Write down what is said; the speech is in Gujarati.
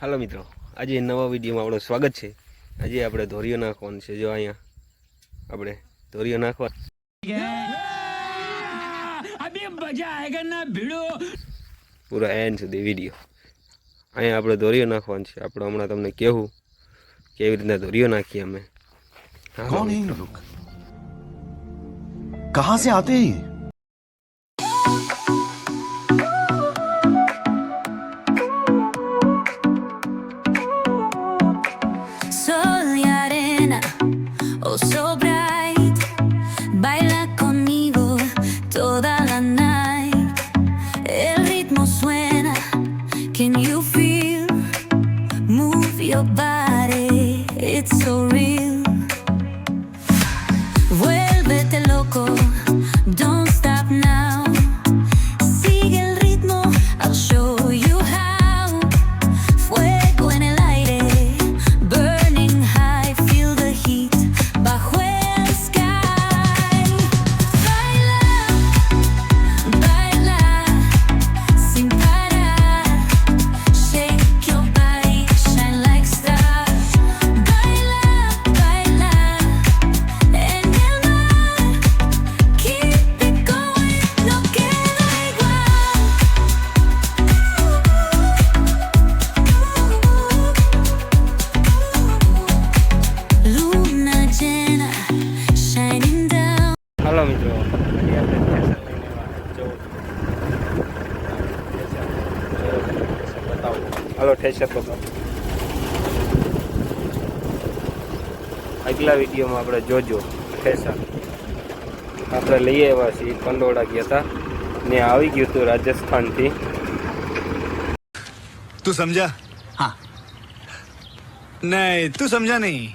હાલો મિત્રો, આજે નવા વિડીયોમાં આપણું સ્વાગત છે. આજે આપણે ધોરીઓ નાખવાનું છે, જો અહીંયા આપણે ધોરીઓ નાખવા. પૂરા એન્ડ સુધી વીડિયો. અહીંયા આપણે ધોરીઓ નાખવાનું છે. આપણે હમણાં તમને કહેવું કેવી રીતના ધોરીઓ નાખીએ અમે. કોણ કહા સે આતે હૈ oh so bright. Baila conmigo toda la night. El ritmo suena, can you feel? Move your body, it's so real. Hello મિત્રો. હલો ઠેસર બતાવો આગલા વિડીયોમાં આપણે જોજો. ઠેસર આપણે લઈએ એવા છીએ કંડોળા ગયા હતા. ને આવી ગયું હતું રાજસ્થાનથી. તું સમજા? હા. નહીં તું સમજા નહીં.